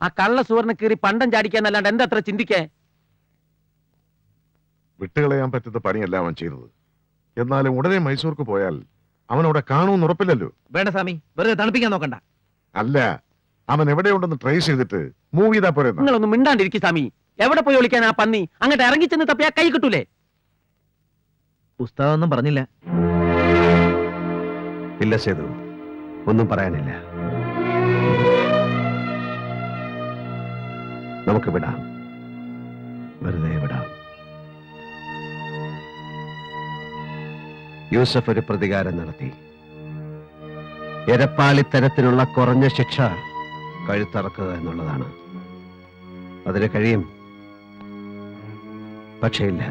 ആ കള്ള സുവർണ കീറി പണ്ടം ചാടിക്കാന്നല്ലാണ്ട് എന്താ അത്ര ചിന്തിക്കേ വിട്ടുകളയാൻ പറ്റുന്ന പണിയല്ല അവൻ ചെയ്തത്. എന്നാലും ഉടനെ മൈസൂർക്ക് പോയാൽ അവനവിടെ കാണുമെന്ന് ഉറപ്പില്ലല്ലോ. വേണ്ട സ്വാമി വെറുതെ തണുപ്പിക്കാൻ നോക്കണ്ട. അല്ല അവൻ എവിടെയുണ്ടെന്ന് ട്രേസ് ചെയ്തിട്ട് മൂവ് ചെയ്താ പോരെ എന്നാ. നിങ്ങളൊന്ന് മിണ്ടാണ്ടിരിക്കും സ്വാമി. എവിടെ പോയി ഒളിക്കാൻ ആ പന്നി? അങ്ങോട്ട് ഇറങ്ങി ചെന്ന് ആ കൈ കിട്ടൂലേ? പുസ്തകമൊന്നും പറഞ്ഞില്ല. ഇല്ല സേതു ഒന്നും പറയാനില്ല. നമുക്ക് വിടാം. വെറുതെ വിടാം. യൂസഫ് ഒരു പ്രതികാരം നടത്തി. എരപ്പാളിത്തരത്തിനുള്ള കുറഞ്ഞ ശിക്ഷ കഴുത്തറക്കുക എന്നുള്ളതാണ്. അതിന് കഴിയും. പക്ഷേ ഇല്ല.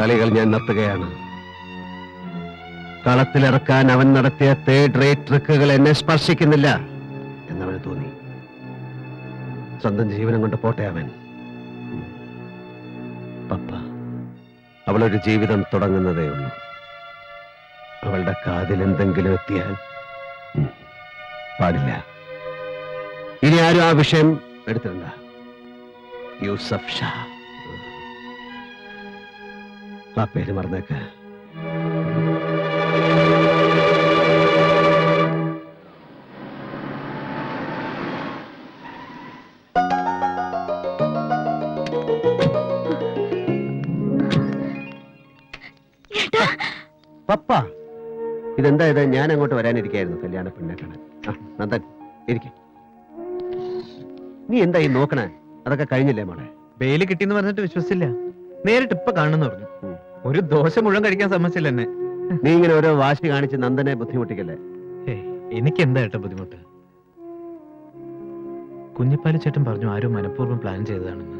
കളികൾ ഞാൻ നിർത്തുകയാണ്. കളത്തിലിറക്കാൻ അവൻ നടത്തിയ തേർഡ് റേറ്റ് ട്രിക്കുകൾ എന്നെ സ്പർശിക്കുന്നില്ല. സ്വന്തം ജീവനം കൊണ്ട് പോട്ടെ അവൻ. പപ്പ അവളൊരു ജീവിതം തുടങ്ങുന്നതേ ഉള്ളൂ. അവളുടെ കാതിൽ എന്തെങ്കിലും എത്തിയാൽ പാടില്ല. ഇനി ആരും ആ വിഷയം എടുത്തിട്ടുണ്ട യൂസഫ് ഷാ. ആ പേര് മറന്നേക്ക്. ഇതെന്താ ഇത് ഞാൻ അങ്ങോട്ട് വരാനിരിക്കായിരുന്നു കല്യാണ പെണ്ണെ കാണാൻ. ആ, നന്ദൻ ഇരിക്കെ. നീ എന്തായി ഈ നോക്കണേ? അതൊക്കെ കഴിഞ്ഞില്ലേ മോളെ? ബെയിൽ കിട്ടിയെന്ന് പറഞ്ഞിട്ട് വിശ്വസിച്ചില്ല. നേരിട്ട് ഇപ്പൊ കാണുന്നു പറഞ്ഞു. ഒരു ദോശ മുഴുവൻ കഴിക്കാൻ സമ്മതിച്ചില്ല എന്നെ. നീ ഇങ്ങനെ ഓരോ വാശി കാണിച്ച് നന്ദനെ ബുദ്ധിമുട്ടിക്കല്ലേ? എനിക്ക് എന്താ ഏട്ടാ ബുദ്ധിമുട്ട്? കുഞ്ഞിപ്പാലി ചേട്ടൻ പറഞ്ഞു ആരും മനഃപൂർവം പ്ലാൻ ചെയ്തതാണെന്ന്.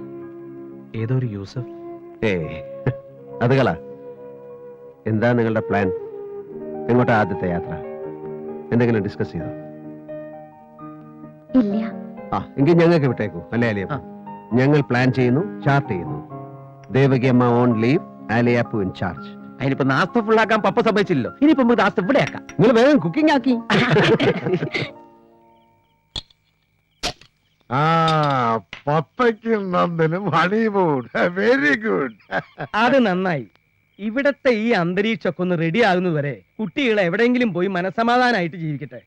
ഏതോ ഒരു യൂസഫ്. ഏ അതുകളാ എന്താ നിങ്ങളുടെ പ്ലാൻ എങ്ങോട്ടാ ആദ്യത്തെ യാത്ര? എന്തെങ്കിലും ഡിസ്കസ് ചെയ്തോ? ഇല്ല. ആ എങ്കിൽ ഞങ്ങൾക്ക് വിട്ടേക്കൂ. അല്ലേ അലിയപ്പ? ഞങ്ങൾ പ്ലാൻ ചെയ്യുന്നു ചാർട്ട് ചെയ്യുന്നു. ദേവകി അമ്മ ഓൺ ലീവ് ആലിയാപ്പു ഇൻ ചാർജ് അതിനിപ്പോ നാസ്ത ഫുള്ളാക്കാൻ പപ്പ സമ്മതിച്ചില്ലല്ലോ. ഇനിയിപ്പോ നമുക്ക് നാസ്ത ഇവിടെ ആക്കാം നിങ്ങൾ വേഗം കുക്കിംഗ് ആക്കി. ആ പപ്പയ്ക്കും നന്ദനും ഹണിമൂൺ വെരി ഗുഡ് അത് നന്നായി. ഇവിടത്തെ ഈ അന്തരീക്ഷമൊക്കെ ഒന്ന് റെഡി ആകുന്നതുവരെ കുട്ടികൾ എവിടെയെങ്കിലും പോയി മനസമാധാനമായിട്ട് ജീവിക്കട്ടെ.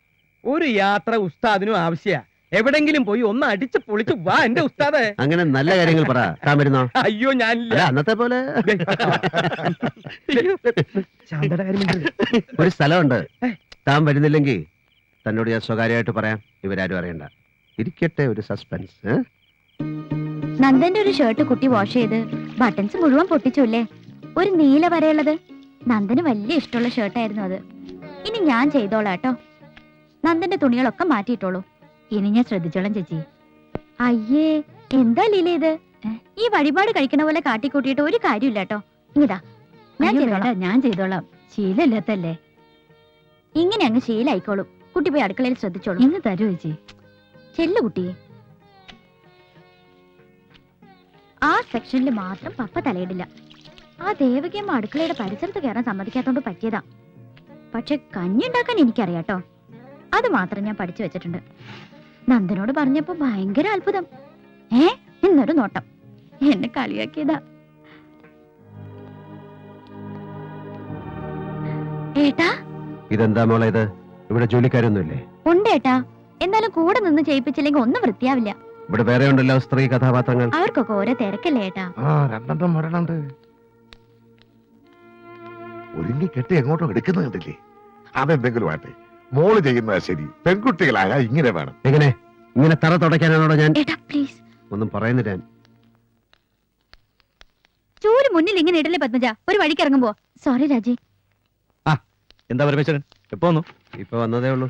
ഒരു യാത്ര ഉസ്താദിനും ആവശ്യമാണ് എവിടെങ്കിലും പോയി ഒന്ന് അടിച്ച് പൊളിച്ച് വാ എന്റെ ഉസ്താദേ. അങ്ങനെ നല്ല കാര്യങ്ങൾ പറ. താൻ വരുന്നോ? അയ്യോ ഞാൻ അല്ല അന്നത്തെ പോലെ. ശാന്തയുടെ കാര്യം മിണ്ടരുത്. ഒരു സ്ഥലമുണ്ട്. താൻ വരുന്നില്ലെങ്കിൽ തന്നോട് ഞാൻ സ്വകാര്യമായിട്ട് പറയാം. ഇവരാരും അറിയണ്ട. ഇരിക്കട്ടെ ഒരു സസ്പെൻസ് ഏ? നന്ദന്റെ ഒരു ഷർട്ട് കുട്ടി വാഷ് ചെയ്ത് ബട്ടൺസ് മുഴുവൻ പൊട്ടിച്ചുല്ലേ? ഒരു നീല വരയുള്ളത്? നന്ദന് വലിയ ഇഷ്ടമുള്ള ഷർട്ടായിരുന്നു അത്. ഇനി ഞാൻ ചെയ്തോളാം കേട്ടോ. നന്ദന്റെ തുണികളൊക്കെ മാറ്റിയിട്ടോളൂ. ഇനി ഞാൻ ശ്രദ്ധിച്ചോളാം ചേച്ചി. അയ്യേ എന്താ ലീല ഇത്? ഈ വഴിപാട് കഴിക്കണ പോലെ കാട്ടിക്കൂട്ടിയിട്ട് ഒരു കാര്യമില്ല കേട്ടോ. ഇങ്ങിതാ ഞാൻ ചെയ്തോളാം. ഞാൻ ചെയ്തോളാം. ശീലമില്ലാത്തല്ലേ ഇങ്ങനെ അങ്ങ് ശീലായിക്കോളും. കുട്ടി പോയി അടുക്കളയിൽ ശ്രദ്ധിച്ചോളൂ. ഇന്ന് തരൂ ചേച്ചി. ചെല്ലു കുട്ടി. ആ സെക്ഷനിൽ മാത്രം പപ്പ തലയിടില്ല. ആ ദേവകിയമ്മ അടുക്കളയുടെ പരിസരത്ത് കയറാൻ സമ്മതിക്കാത്തോണ്ട് പറ്റിയതാ. പക്ഷെ കഞ്ഞി ഉണ്ടാക്കാൻ എനിക്കറിയാട്ടോ. അത് മാത്രം ഞാൻ പഠിച്ചു വെച്ചിട്ടുണ്ട്. നന്ദനോട് പറഞ്ഞപ്പോ ഭയങ്കര അത്ഭുതം. ഏ? എന്നൊരു നോട്ടം. എന്നെ കളിയാക്കിയതാ. ഏട്ടാ? ഇതെന്താ മോളെ ഇത്? ഇവിടെ ജോലിക്കാരൊന്നുമില്ലേ? ഉണ്ട് ഏട്ടാ. എന്നാലും കൂടെ നിന്ന് ചെയ്യിപ്പിച്ചില്ലെങ്കിൽ ഒന്നും വൃത്തിയാവില്ല. ഇവിടെ വേറെ ഉണ്ടല്ലോ സ്ത്രീ കഥാപാത്രങ്ങൾ. അവർക്കൊക്കെ ഓരോ തിരക്കല്ലേ ഏട്ടാ? ആ രണ്ടെണ്ണം വരണുണ്ട്. ഒരുങ്ങി കെട്ടി എങ്ങോട്ടോ എടുക്കുന്നു കണ്ടില്ലേ? അതെന്തെങ്കിലും ആട്ടെ മോൾ ചെയ്യുന്നതാ ശരി. പെൺകുട്ടികളായ ഇങ്ങനെ വേണം. എങ്ങനെ? ഇങ്ങനെ തറ തുടയ്ക്കാനാണോ ഞാൻ? പ്ലീസ് ഒന്നും പറയുന്നില്ല ചൂര് മുന്നിൽ ഇങ്ങനെ ഇടല്ലേ പത്മജ. ഒരു വഴിക്ക് ഇറങ്ങുമ്പോ. സോറി രാജി. എന്താ പരമേശ്വരൻ? എപ്പോ വന്നു? ഇപ്പൊ വന്നതേ ഉള്ളൂ.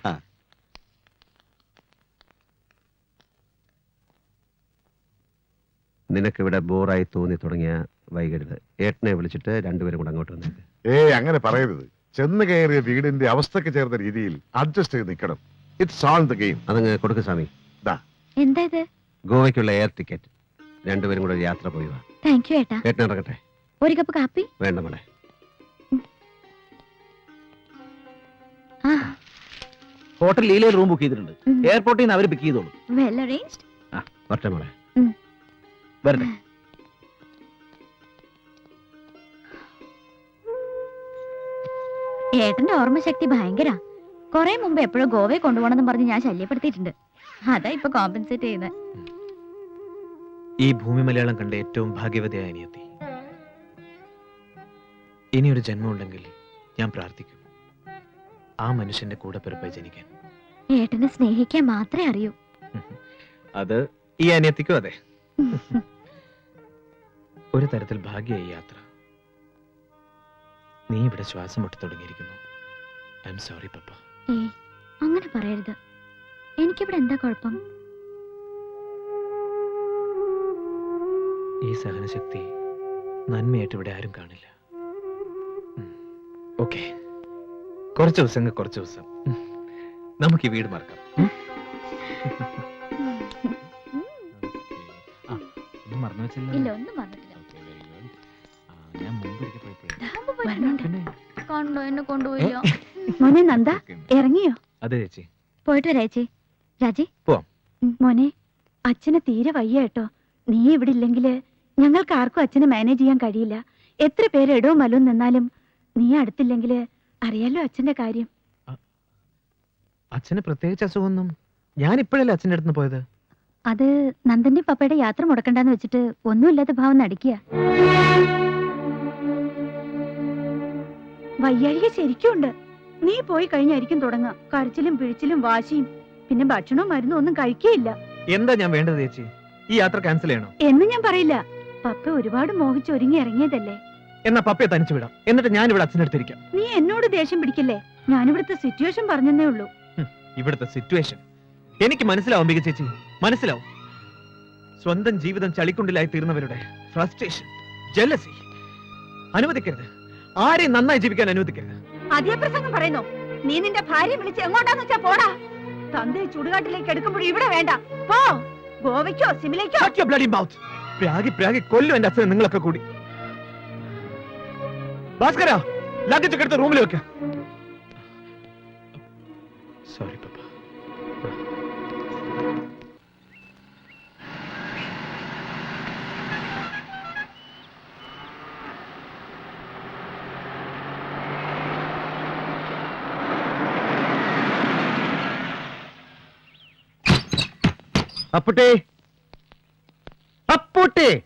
നിനക്കിവിടെ ബോറായി തോന്നി തുടങ്ങിയ വൈകരുത്. ഏട്ടനെ വിളിച്ചിട്ട് രണ്ടുപേരും കൂടെ അങ്ങോട്ട് വന്നേക്ക്. ഏയ് അങ്ങനെ പറയരുത്. ചെന്ന് കയറിയ വീടിന്റെ അവസ്ഥക്ക് ചേർന്ന രീതിയിൽ അഡ്ജസ്റ്റ് ചെയ്ത് നിൽക്കണം. ഇറ്റ്സ് ഓൾ ദ ഗെയിം അതങ്ങ് കൊടുക്ക് സ്വാമി. എന്താ ഇത്? ഗോവയ്ക്കുള്ള എയർ ടിക്കറ്റ് രണ്ടുപേരും കൂടെ ഒരു യാത്ര പോയി വാ താങ്ക് യു ഏട്ടാ. ഏട്ടൻ ഇറങ്ങട്ടെ. ഒരു കപ്പ് കാപ്പി? വേണ്ട മോളെ. ആ. ഹോട്ടൽ ലീലയിൽ റൂം ബുക്ക് ചെയ്തിട്ടുണ്ട്. ഉം. എയർപോർട്ടിൽ നിന്ന് അവർ പിക്ക് ചെയ്തോളൂ. വെൽ അറേഞ്ച്ഡ് ഒറ്റ മോളെ. വരട്ടെ. ഏട്ടന്റെ ഓർമ്മശക്തി ഭയങ്കര. കൊറേ മുമ്പ് എപ്പോഴും ഗോവയെ കൊണ്ടുപോകണമെന്ന് പറഞ്ഞ് ഞാൻ ശല്യപ്പെടുത്തിയിട്ടുണ്ട്. അതാ ഇപ്പൊ കോമ്പൻസേറ്റ് ചെയ്യുന്നത് ഈ ഭൂമി മലയാളം കണ്ട ഏറ്റവും ഭാഗ്യവതിയായ അനിയത്തി. ഇനിയൊരു ജന്മം ഉണ്ടെങ്കിൽ ഞാൻ പ്രാർത്ഥിക്കും. ആ മനുഷ്യന്റെ കൂടെ പിറപ്പായി ജനിക്കാൻ. ഏട്ടനെ സ്നേഹിക്കാൻ മാത്രമേ അറിയൂ. അത് ഈ അനിയത്തിക്കും അതെ. ഒരു തരത്തിൽ ഭാഗ്യ യാത്ര. നീ ഇവിടെ ശ്വാസം മുട്ടി തുടങ്ങിയിരിക്കുന്നു. ഐ എം സോറി പപ്പ ഏ അങ്ങനെ പറയരുത്. എനിക്കിവിടെ എന്താ കുഴപ്പം? ഈ സഹനശക്തി നന്മയായിട്ട് ഇവിടെ ആരും കാണില്ല. ഓക്കെ കുറച്ച് ദിവസം കുറച്ച് ദിവസം. നമുക്ക് ഈ വീട് മറക്കാം. മറന്നു വെച്ചില്ല ഇല്ല ഒന്നും ഞാൻ മുമ്പ് പോയി പോയപ്പോഴേ കണ്ടോ എന്നെ കൊണ്ടുപോയില്ല. മോനെ നന്ദ. ഇറങ്ങിയോ? അതെ ചേച്ചി. പോയിട്ട് വരാച്ചി രാജി. പോവാം. ഉം, മോനെ അച്ഛന് തീരെ വയ്യ കേട്ടോ. നീ ഇവിടെ ഇല്ലെങ്കിൽ ഞങ്ങൾക്ക് ആർക്കും അച്ഛനെ മാനേജ് ചെയ്യാൻ കഴിയില്ല. എത്ര പേര് എടോ മലവും നിന്നാലും നീ അടുത്തില്ലെങ്കിൽ അറിയാലോ അച്ഛന്റെ കാര്യം. അച്ഛന് പ്രത്യേകിച്ച് അസുഖമൊന്നും. ഞാൻ ഇപ്പോഴല്ലേ അച്ഛന്റെ അടുത്ത് പോയത്? അത് നന്ദന്റെ പപ്പയുടെ യാത്ര മുടക്കണ്ടെന്ന് വെച്ചിട്ട് ഒന്നുമില്ലാത്ത ഭാവം നടിക്കുക വയ്യാഴിക ശരിക്കും ഉണ്ട് നീ പോയി കഴിഞ്ഞായിരിക്കും തുടങ്ങുക. കരച്ചിലും പിഴിച്ചിലും വാശിയും. പിന്നെ ഭക്ഷണവും മരുന്നും ഒന്നും കഴിക്കുകയില്ല എന്താ ഞാൻ വേണ്ടത് ചേച്ചി? ഈ യാത്ര ക്യാൻസൽ ചെയ്യണോ? എന്ന് ഞാൻ പറയില്ല. പപ്പ ഒരുപാട് മോഹിച്ച് ഒരുങ്ങി ഇറങ്ങിയതല്ലേ? എന്നാ പപ്പയെ തനിച്ചു വിടാം. എന്നിട്ട് ഞാൻ ഇവിടെ അച്ഛനെ അടുത്തിരിക്കാം നീ എന്നോട് ദേഷ്യം പിടിക്കില്ലേ? ഞാനിവിടുത്തെ സിറ്റുവേഷൻ പറഞ്ഞതേ ഉള്ളൂ. ഇവിടുത്തെ സിറ്റുവേഷൻ എനിക്ക് മനസ്സിലാവും മിക ചേച്ചി. മനസ്സിലാവും. സ്വന്തം ജീവിതം ചളിക്കുണ്ടിലായി തീർന്നവരുടെ ഫ്രസ്ട്രേഷൻ ജലസി അനുവദിക്കരുത്. ആരെയും നന്നായി ജീവിക്കാൻ അനുവദിക്കുക അതേ പ്രസംഗം പറയുന്നു നീ നിന്റെ ഭാര്യ വിളിച്ച് എങ്ങോട്ടാന്ന് വെച്ചാ പോടാ? തന്തയെ ചുടുകാട്ടിലേക്ക് എടുക്കുമ്പോൾ ഇവിടെ വേണ്ട. പോ ഗോവയ്ക്കോ സിമിലേക്കോ. പ്രാഗി പ്രാഗി കൊല്ലും എന്റെ അച്ഛനെ നിങ്ങളൊക്കെ കൂടി. ഭാസ്കര ലഗേജ് ഒക്കെ എടുത്ത് റൂമിൽ വെക്കാം. സോറി പപ്പ അപ്പുട്ടേ. അപ്പുട്ടേ.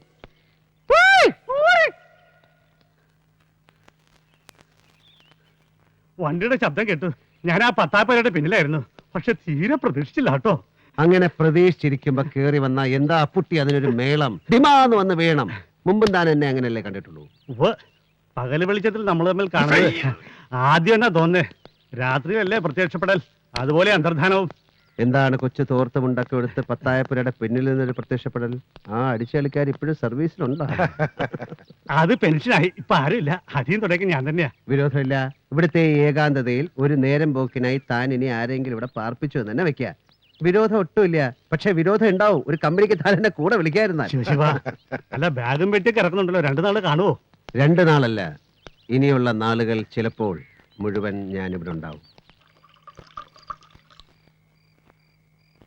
വണ്ടിയുടെ ശബ്ദം കേട്ടു. ഞാൻ ആ പത്താപ്പേരുടെ പിന്നിലായിരുന്നു. പക്ഷെ തീരെ പ്രതീക്ഷിച്ചില്ല കേട്ടോ. അങ്ങനെ പ്രതീക്ഷിച്ചിരിക്കുമ്പോ കേറി വന്ന എന്താ അപ്പുട്ടി അതിനൊരു മേളം? ഡിമാന്ന് വന്ന് വേണം. മുമ്പും താൻ എന്നെ അങ്ങനെയല്ലേ കണ്ടിട്ടുള്ളൂ. ഉവ്വ്. പകൽ വെളിച്ചത്തിൽ നമ്മൾ തമ്മിൽ കാണുന്നത് ആദ്യം എന്നാ തോന്നേ രാത്രിയല്ലേ പ്രത്യക്ഷപ്പെടൽ? അതുപോലെ അന്തർധാനവും. എന്താണ് കൊച്ചു തോർത്തുമുണ്ടൊക്കെ എടുത്ത് പത്തായപ്പുരയുടെ പിന്നിൽ നിന്നൊരു പ്രത്യക്ഷപ്പെടൽ? ആ അടിച്ചളിക്കാർ ഇപ്പോഴും സർവീസിലുണ്ടോ? അത് പെൻഷനായി. ഇപ്പൊ ആരുമില്ല. അധികം തുടങ്ങി ഞാൻ തന്നെയാ. വിരോധമില്ല. ഇവിടുത്തെ ഏകാന്തതയിൽ ഒരു നേരം പോക്കിനായി താൻ ഇനി ആരെങ്കിലും ഇവിടെ പാർപ്പിച്ചു എന്ന് തന്നെ വെക്കുക വിരോധം ഒട്ടുമില്ല. പക്ഷെ വിരോധം ഉണ്ടാവും. ഒരു കമ്പനിക്ക് താൻ എന്നെ കൂടെ വിളിക്കാതിരുന്നാൽ. ശിവശിവ അല്ല ബാഗും പെട്ടി കിടക്കുന്നുണ്ടല്ലോ. രണ്ടു നാൾ കാണുവോ? രണ്ടു നാളല്ല. ഇനിയുള്ള നാളുകൾ ചിലപ്പോൾ മുഴുവൻ ഞാനിവിടെ ഉണ്ടാവും.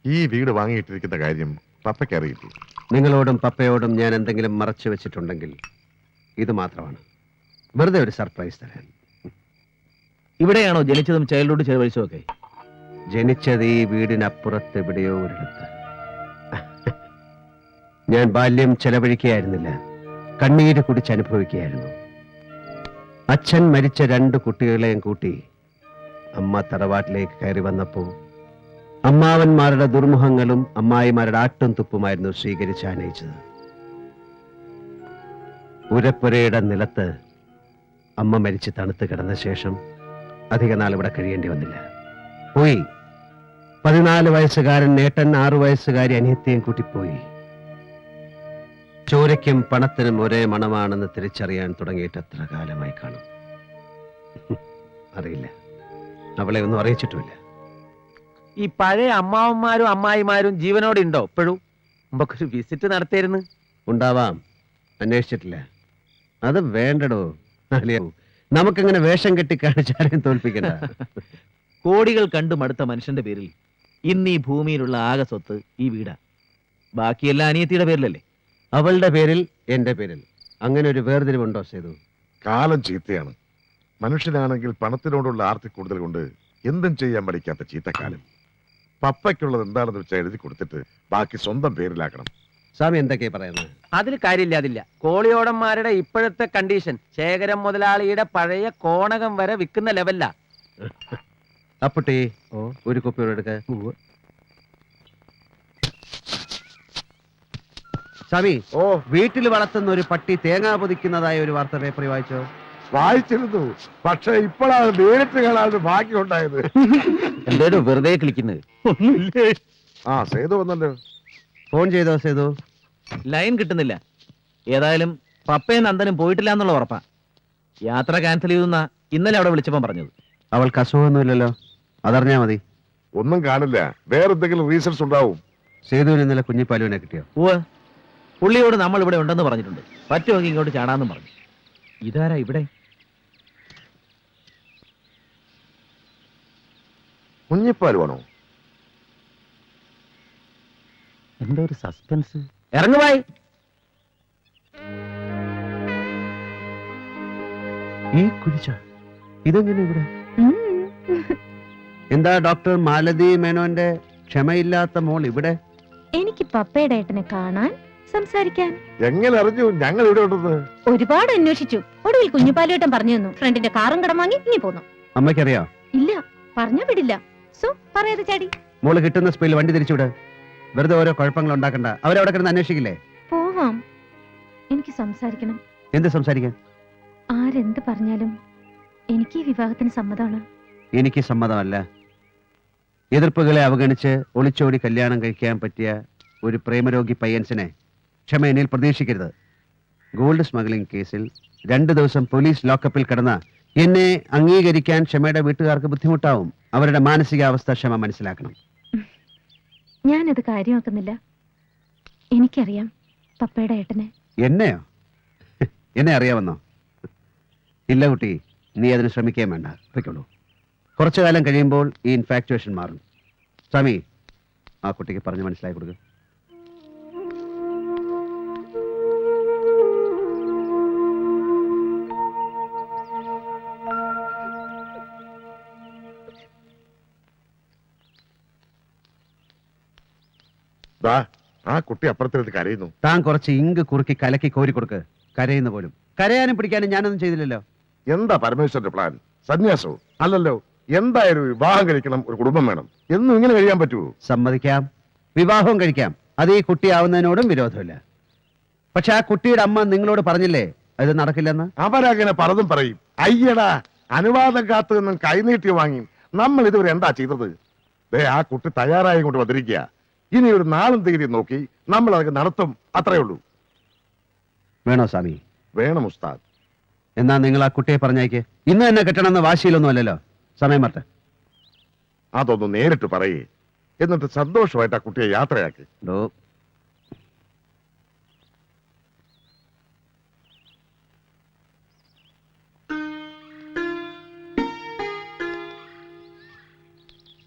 ഈ വീട് വാങ്ങിയിട്ടിരിക്കുന്ന കാര്യം പപ്പയ്ക്ക് അറിയില്ലേ? നിങ്ങളോടും പപ്പയോടും ഞാൻ എന്തെങ്കിലും മറച്ചു വെച്ചിട്ടുണ്ടെങ്കിൽ ഇത് മാത്രമാണ്. വെറുതെ ഒരു സർപ്രൈസ് തരാൻ. ഇവിടെയാണോ ജനിച്ചതും ചൈൽഡ്ഹുഡ് ചെലവഴിച്ചതും ഒക്കെ? ജനിച്ചത് ഈ വീടിനപ്പുറത്ത് എവിടെയോ ഒരിടത്ത്. ഞാൻ ബാല്യം ചെലവഴിക്കുകയായിരുന്നില്ല. കണ്ണീര് കുടിച്ച് അനുഭവിക്കുകയായിരുന്നു. അച്ഛൻ മരിച്ച രണ്ട് കുട്ടികളെയും കൂട്ടി അമ്മ തറവാട്ടിലേക്ക് കയറി വന്നപ്പോൾ അമ്മാവന്മാരുടെ ദുർമുഖങ്ങളും അമ്മായിമാരുടെ ആട്ടും തുപ്പുമായിരുന്നു സ്വീകരിച്ച് ആനയിച്ചത്. ഉരപ്പുരയുടെ നിലത്ത് അമ്മ മരിച്ച് തണുത്ത് കിടന്ന ശേഷം അധിക നാൾ ഇവിടെ കഴിയേണ്ടി വന്നില്ല. പോയി. പതിനാല് വയസ്സുകാരൻ നേട്ടൻ ആറു വയസ്സുകാരി അനിയത്തെയും കൂട്ടിപ്പോയി ചോരയ്ക്കും പണത്തിനും ഒരേ മണമാണെന്ന് തിരിച്ചറിയാൻ തുടങ്ങിയിട്ട് എത്ര കാലമായി കാണും? അറിയില്ല. അവളെ ഒന്നും അറിയിച്ചിട്ടുമില്ല. ഈ പഴയ അമ്മാവന്മാരും അമ്മായിമാരും ജീവനോടെ ഉണ്ടോ? ഇപ്പോഴും മുമ്പൊക്കെ ഒരു വിസിറ്റ് നടത്തിയിരുന്നു ഉണ്ടാവാം. അന്വേഷിച്ചിട്ടില്ല. അത് വേണ്ടടോ നമുക്കങ്ങനെ വേഷം കെട്ടി കാണിച്ചാലും തോൽപ്പിക്കണ്ട. കോടികൾ കണ്ടു മടുത്ത മനുഷ്യന്റെ പേരിൽ ഇന്ന് ഈ ഭൂമിയിലുള്ള ആകെ സ്വത്ത് ഈ വീടാ. ബാക്കിയെല്ലാം അനിയത്തിയുടെ പേരിലല്ലേ? അവളുടെ പേരിൽ എന്റെ പേരിൽ. അങ്ങനെ ഒരു വേർതിരിവുണ്ടോ സേതു? കാലം ചീത്തയാണ്. മനുഷ്യനാണെങ്കിൽ പണത്തിനോടുള്ള ആർത്തി കൂടുതൽ കൊണ്ട് എന്തും ചെയ്യാൻ പഠിക്കാത്ത ചീത്തക്കാലം. പപ്പയ്ക്കുള്ളത് എന്താണെന്ന് വെച്ചാൽ എഴുതി കൊടുത്തിട്ട് ബാക്കി സ്വന്തം പേരിലാക്കണം. സ്വാമി എന്തൊക്കെയാ പറയുന്നത്? അതിൽ കാര്യമില്ല അതില്ല. കോളിയോടന്മാരുടെ ഇപ്പോഴത്തെ കണ്ടീഷൻ ശേഖരം മുതലാളിയുടെ പഴയ കോണകം വരെ വിൽക്കുന്ന ലെവല്ല ഓ. ഒരു കുപ്പിയോട് എടുക്ക. സ്വാമി ഓ. വീട്ടിൽ വളർത്തുന്ന ഒരു പട്ടി തേങ്ങാ പൊതിക്കുന്നതായ ഒരു വാർത്ത പേപ്പറിൽ വായിച്ചോ? വായിച്ചിരുന്നു. പക്ഷെ ഇപ്പോഴാണ് നേരിട്ട് കാണാൻ ബാക്കി ഉണ്ടായത് എന്തേലും വെറുതെ കളിക്കുന്നത്? ഒന്നുമില്ലേ? ആ സേതു വന്നല്ലോ. ഫോൺ ചെയ്തോ സേതു? ലൈൻ കിട്ടുന്നില്ല. ഏതായാലും പപ്പയും നന്ദനും പോയിട്ടില്ല എന്നുള്ള ഉറപ്പാ. യാത്ര ക്യാൻസൽ ചെയ്തെന്ന ഇന്നലെ അവിടെ വിളിച്ചപ്പം പറഞ്ഞത്. അവൾ അസുഖമൊന്നുമില്ലല്ലോ. അതറിഞ്ഞാ മതി. ഒന്നും കാണില്ല. വേറെ എന്തെങ്കിലും റീസൺസ് ഉണ്ടാവും. സേതുവിന് ഇന്നലെ കുഞ്ഞിപ്പാലുവിനെ കിട്ടിയോ? ഓ പുള്ളിയോട് നമ്മൾ ഇവിടെ ഉണ്ടെന്ന് പറഞ്ഞിട്ടുണ്ട്. പറ്റുമെങ്കിൽ ഇങ്ങോട്ട് ചാടാന്നും പറഞ്ഞു. ഇതാരാ ഇവിടെ? കുഞ്ഞിപ്പാൽ വേണോ? എന്താ ഒരു സസ്പെൻസ് ഇറങ്ങുവായി ഈ കുഴിച്ച ഇതെങ്ങനെ ഇവിടെ? എന്താ ഡോക്ടർ മാലതി മേനോന്റെ ക്ഷമയില്ലാത്ത മോൾ ഇവിടെ? എനിക്ക് പപ്പയുടെ ഏട്ടനെ കാണാൻ സംസാരിക്കാൻ. എങ്ങനെ അറിഞ്ഞു ഞങ്ങൾ ഇവിടെ ഉണ്ടത് ഒരുപാട് അന്വേഷിച്ചു. ഒടുവിൽ കുഞ്ഞുപാലുവേട്ടൻ പറഞ്ഞു തന്നു. ഫ്രണ്ടിന്റെ കാറും കടം വാങ്ങി ഇനി പോന്നു. അമ്മയ്ക്കറിയാ. ഇല്ല പറഞ്ഞ വിടില്ല. സോ പറയാതെ ചാടി. മോൾ കിട്ടുന്ന സ്പീഡിൽ വണ്ടി തിരിച്ചുവിട്. വെറുതെ ഓരോ കുഴപ്പങ്ങൾ ഉണ്ടാക്കണ്ട. അവരവിടെ കിടന്ന് അന്വേഷിക്കില്ലേ? പോവാം. എനിക്ക് സംസാരിക്കണം. എന്ത് സംസാരിക്കാൻ? ആരെന്ത് പറഞ്ഞാലും എനിക്ക് ഈ വിവാഹത്തിന് സമ്മതമാണ്. എനിക്ക് സമ്മതമല്ല. എതിർപ്പുകളെ അവഗണിച്ച് ഒളിച്ചോടി കല്യാണം കഴിക്കാൻ പറ്റിയ ഒരു പ്രേമരോഗി പയ്യൻസിനെ ക്ഷമ എന്നിൽ പ്രതീക്ഷിക്കരുത്. ഗോൾഡ് സ്മഗ്ലിംഗ് കേസിൽ രണ്ടു ദിവസം പോലീസ് ലോക്കപ്പിൽ കിടന്ന എന്നെ അംഗീകരിക്കാൻ ക്ഷമയുടെ വീട്ടുകാർക്ക് ബുദ്ധിമുട്ടാവും. അവരുടെ മാനസികാവസ്ഥ ക്ഷമ മനസ്സിലാക്കണം. ഞാനത് കാര്യമാക്കുന്നില്ല. എനിക്കറിയാം പപ്പയുടെ ഏട്ടനെ. എന്നെയോ? എന്നെ അറിയാമെന്നോ? ഇല്ല കുട്ടി നീ അതിന് ശ്രമിക്കുകയും വേണ്ട. പൊയ്ക്കോളൂ കുറച്ചു കാലം കഴിയുമ്പോൾ ഈ ഇൻഫാക്ച്വേഷൻ മാറും. സ്വാമി ആ കുട്ടിക്ക് പറഞ്ഞ് മനസ്സിലാക്കി കൊടുക്കുക ദാ ആ കുട്ടി അപ്പുറത്തെടുത്ത് കരയുന്നു. താൻ കുറച്ച് ഇങ്ക് കുറുക്കി കലക്കി കോരി കൊടുക്ക്. കരയുന്ന പോലും. കരയാനും പിടിക്കാനും ഞാനൊന്നും ചെയ്തില്ലല്ലോ. എന്താ പരമേശ്വരന്റെ പ്ലാൻ സന്യാസവും അല്ലല്ലോ. എന്തായാലും വിവാഹം കഴിക്കണം ഒരു കുടുംബം വേണം. എന്നും ഇങ്ങനെ കഴിയാൻ പറ്റുമോ സമ്മതിക്കാം. വിവാഹവും കഴിക്കാം. അത് ഈ കുട്ടിയാവുന്നതിനോടും വിരോധമില്ല. പക്ഷെ ആ കുട്ടിയുടെ അമ്മ നിങ്ങളോട് പറഞ്ഞില്ലേ? അത് നടക്കില്ലെന്ന്? അവരങ്ങനെ പലതും പറയും. അയ്യടാ അനുവാദം കാത്തു നിന്നും കൈനീട്ടി വാങ്ങി. നമ്മൾ ഇതുവരെ എന്താ ചെയ്തത്? ദേ ആ കുട്ടി തയ്യാറായി കൊണ്ട് വന്നിരിക്കുക. ഇനി ഒരു നാളും തീയതി നോക്കി നമ്മൾ അതൊക്കെ നടത്തും. അത്രേ ഉള്ളൂ. വേണോ സ്വാമി? വേണം ഉസ്താദ്. എന്നാ നിങ്ങൾ ആ കുട്ടിയെ പറഞ്ഞേക്ക് ഇന്ന് തന്നെ കെട്ടണമെന്ന് വാശിയിലൊന്നും അല്ലല്ലോ സമയം മറട്ടെ അതൊന്ന് നേരിട്ട് പറയേ. എന്നിട്ട് സന്തോഷമായിട്ട് ആ കുട്ടിയെ യാത്രയാക്കി. ഡോ.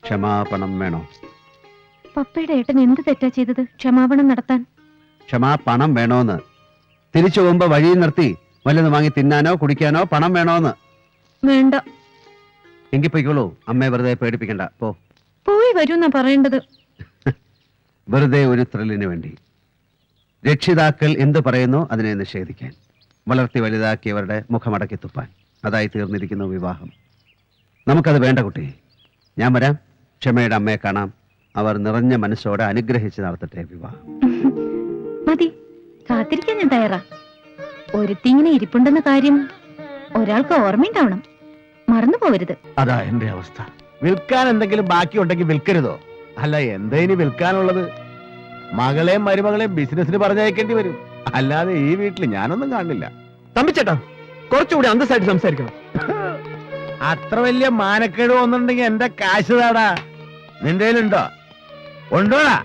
ക്ഷമാപണം വേണോ? പപ്പയുടെ ഏട്ടൻ എന്ത് തെറ്റാ ചെയ്തത്? ക്ഷമാപണം നടത്താൻ. ക്ഷമാ പണം വേണോന്ന്. തിരിച്ചു പോകുമ്പോ വഴിയിൽ നിർത്തി വല്ലതും വാങ്ങി തിന്നാനോ കുടിക്കാനോ പണം വേണോന്ന്. വേണ്ട. എങ്കിൽ പൊയ്ക്കോളൂ. അമ്മയെ വെറുതെ പേടിപ്പിക്കണ്ട. പോ. പോയി വരൂന്നാ പറയേണ്ടത്. വെറുതെ ഒരു ത്രില്ലിന് വേണ്ടി. രക്ഷിതാക്കൾ എന്ത് പറയുന്നു അതിനെ നിഷേധിക്കാൻ. വളർത്തി വലുതാക്കിയവരുടെ മുഖമടക്കി തുപ്പാൻ. അതായി തീർന്നിരിക്കുന്നു വിവാഹം. നമുക്കത് വേണ്ട കുട്ടി. ഞാൻ വരാം. ക്ഷമയുടെ അമ്മയെ കാണാം. അവർ നിറഞ്ഞ മനസ്സോടെ അനുഗ്രഹിച്ച് നടത്തട്ടെ വിവാഹം. മതി കാത്തിരിക്കാൻ ഞാൻ തയ്യാറാ. ഒരുത്തി ഇങ്ങനെ ഇരിപ്പുണ്ടെന്ന കാര്യം ഒരാൾക്ക് ഓർമ്മയുണ്ടാവണം. മറന്നു പോവരുത്. അതാ എന്റെ അവസ്ഥ. വിൽക്കാൻ എന്തെങ്കിലും ബാക്കി ഉണ്ടെങ്കിൽ വിൽക്കരുതോ? അല്ല എന്താ ഇനി വിൽക്കാനുള്ളത്? മകളെയും മരുമകളെയും ബിസിനസിന് പറഞ്ഞയക്കേണ്ടി വരും. അല്ലാതെ ഈ വീട്ടിൽ ഞാനൊന്നും കാണില്ല. തമ്പിച്ചേട്ടാ കുറച്ചുകൂടി അന്തസ്സായിട്ട് സംസാരിക്കണം. അത്ര വലിയ മാനക്കേട് വന്നിട്ടുണ്ടെങ്കിൽ എന്റെ കാശ് താടാ. നിന്റെ ഉണ്ടോ ഉണ്ടോടാ?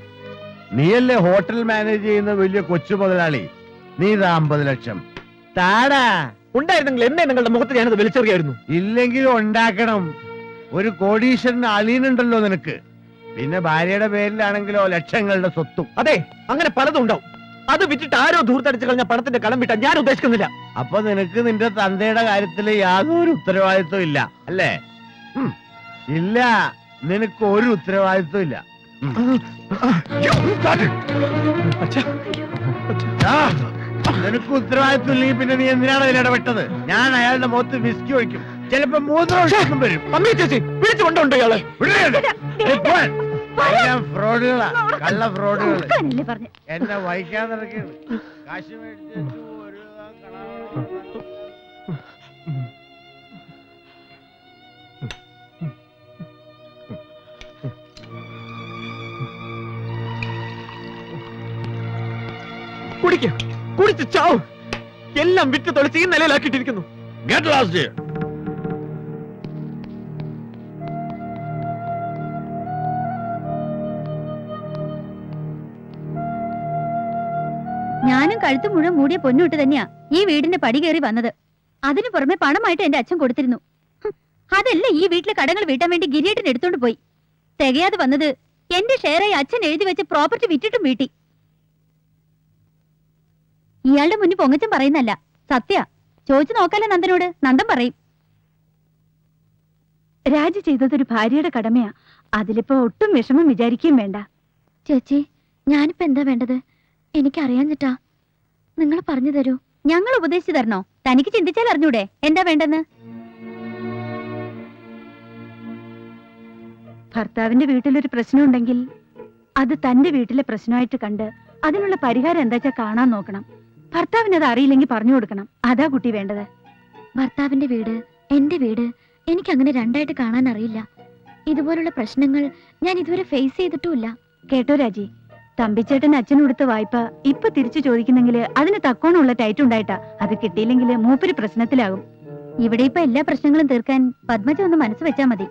നീയല്ലേ ഹോട്ടൽ മാനേജ് ചെയ്യുന്ന വലിയ കൊച്ചു മുതലാളി? നീ ഇതാ അമ്പത് ലക്ഷം. താടാ ഉണ്ടായിരുന്നെങ്കിൽ എന്നെ നിങ്ങളുടെ മുഖത്ത് ഞാനത് വിളിച്ചറിയായിരുന്നു ഇല്ലെങ്കിലും ഉണ്ടാക്കണം. ഒരു കോടീശ്വരൻ അളീനുണ്ടല്ലോ നിനക്ക്. പിന്നെ ഭാര്യയുടെ പേരിലാണെങ്കിലോ ലക്ഷങ്ങളുടെ സ്വത്തും. അതെ അങ്ങനെ പലതും ഉണ്ടാവും. അത് വിറ്റിട്ട് ആരോ ധൂർത്തടിച്ച് കളഞ്ഞ പണത്തിന്റെ കടം വിട്ടാൻ ഞാൻ ഉദ്ദേശിക്കുന്നില്ല. അപ്പൊ നിനക്ക് നിന്റെ തന്തയുടെ കാര്യത്തിൽ യാതൊരു ഉത്തരവാദിത്വം ഇല്ല അല്ലേ? ഇല്ല നിനക്ക് ഒരു ഉത്തരവാദിത്വം ഇല്ല. നിനക്ക് ഉത്തരവാദിത്വം ഇല്ലെങ്കിൽ പിന്നെ നീ എന്തിനാണ് അതിൽ ഇടപെട്ടത്? ഞാൻ അയാളുടെ മുഖത്ത് വിസ്കി ഒഴിക്കും. ചിലപ്പോ മൂന്ന് വർഷം വരും. അമ്മേ ചേച്ചി വിളിച്ചു കൊണ്ടുണ്ടോ ഇയാൾ? ഫ്രോഡുകളാ. കള്ള ഫ്രോഡുകൾ എന്നെ വഹിക്കാൻ നടക്കുകയാണ് കാശ് മേടിച്ച് കുടിക്ക കുടിച്ച് ചാവും. എല്ലാം വിറ്റ് തൊളിച്ച് ഈ നിലയിലാക്കിയിട്ടിരിക്കുന്നു. ഞാനും കഴുത്ത് മുഴുവൻ മൂടിയ പൊന്നുവിട്ട് തന്നെയാ ഈ വീടിന്റെ പടി കയറി വന്നത്. അതിനു പുറമെ പണമായിട്ട് എന്റെ അച്ഛൻ കൊടുത്തിരുന്നു. അതല്ല ഈ വീട്ടിലെ കടങ്ങൾ വീട്ടാൻ വേണ്ടി ഗിരിയേട്ടൻ എടുത്തോണ്ട് പോയി. തികയാതെ വന്നത് എന്റെ ഷെയറായി അച്ഛൻ എഴുതി വെച്ച് പ്രോപ്പർട്ടി വിറ്റിട്ടും വീട്ടി. ഇയാളുടെ മുന്നിൽ പൊങ്ങച്ചം പറയുന്നല്ല സത്യ. ചോദിച്ചു നോക്കാലോ നന്ദനോട്. നന്ദൻ പറയും. രാജി ചെയ്തതൊരു ഭാര്യയുടെ കടമയാ. അതിലിപ്പോ ഒട്ടും വിഷമം വിചാരിക്കുകയും വേണ്ട. ചേച്ചി ഞാനിപ്പോ എന്താ വേണ്ടത്? എനിക്കറിയാഞ്ഞിട്ടാ. നിങ്ങൾ പറഞ്ഞു തരൂ. ഞങ്ങൾ ഉപദേശിച്ചു തരണോ? തനിക്ക് ചിന്തിച്ചാൽ അറിഞ്ഞൂടെ. എന്താ വേണ്ടെന്ന്? ഭർത്താവിന്റെ വീട്ടിലൊരു പ്രശ്നം ഉണ്ടെങ്കിൽ അത് തന്റെ വീട്ടിലെ പ്രശ്നമായിട്ട് കണ്ട് അതിനുള്ള പരിഹാരം എന്താ വെച്ചാൽ കാണാൻ നോക്കണം. ഭർത്താവിന് അത് അറിയില്ലെങ്കിൽ പറഞ്ഞു കൊടുക്കണം. അതാ കുട്ടി വേണ്ടത്. ഭർത്താവിന്റെ വീട് എന്റെ വീട് എനിക്ക് അങ്ങനെ രണ്ടായിട്ട് കാണാൻ അറിയില്ല ഇതുപോലുള്ള പ്രശ്നങ്ങൾ ഞാൻ ഇതുവരെ ഫേസ് ചെയ്തിട്ടുമില്ല. കേട്ടോ രാജി. തമ്പിച്ചേട്ടൻ അച്ഛൻ കൊടുത്ത വായ്പ ഇപ്പൊ തിരിച്ചു ചോദിക്കുന്നെങ്കിൽ അതിന് തക്കോണമുള്ള ടൈറ്റ് ഉണ്ടായിട്ടാ. അത് കിട്ടിയില്ലെങ്കിൽ മൂപ്പര് പ്രശ്നത്തിലാകും. ഇവിടെ ഇപ്പൊ എല്ലാ പ്രശ്നങ്ങളും തീർക്കാൻ പത്മജ ഒന്ന് മനസ്സ് വെച്ചാ മതി.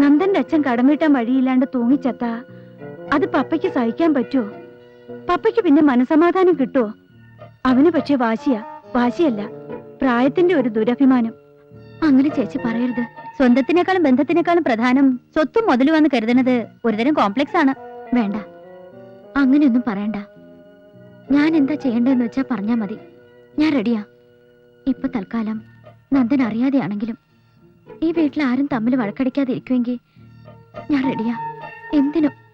നന്ദന്റെ അച്ഛൻ കടം വീട്ടാൻ വഴിയില്ലാണ്ട് തൂങ്ങിച്ചത്ത. അത് പപ്പയ്ക്ക് സഹിക്കാൻ പറ്റുമോ പപ്പയ്ക്ക് പിന്നെ മനസമാധാനം കിട്ടുമോ അവന് പക്ഷെ വാശിയാ. വാശിയല്ല. പ്രായത്തിന്റെ ഒരു ദുരഭിമാനം. അങ്ങനെ ചേച്ചി പറയരുത്. സ്വന്തത്തിനേക്കാളും ബന്ധത്തിനേക്കാളും പ്രധാനം സ്വത്തും മുതലുവെന്ന് കരുതുന്നത് ഒരുതരം കോംപ്ലക്സ് ആണ്. വേണ്ട. അങ്ങനെയൊന്നും പറയണ്ട. ഞാൻ എന്താ ചെയ്യേണ്ടതെന്ന് വെച്ചാ പറഞ്ഞാ മതി. ഞാൻ റെഡിയാ. ഇപ്പൊ തൽക്കാലം നന്ദൻ അറിയാതെയാണെങ്കിലും ഈ വീട്ടിൽ ആരും തമ്മിൽ വഴക്കടിക്കാതെ ഇരിക്കുമെങ്കിൽ ഞാൻ റെഡിയാ. എന്തിനും.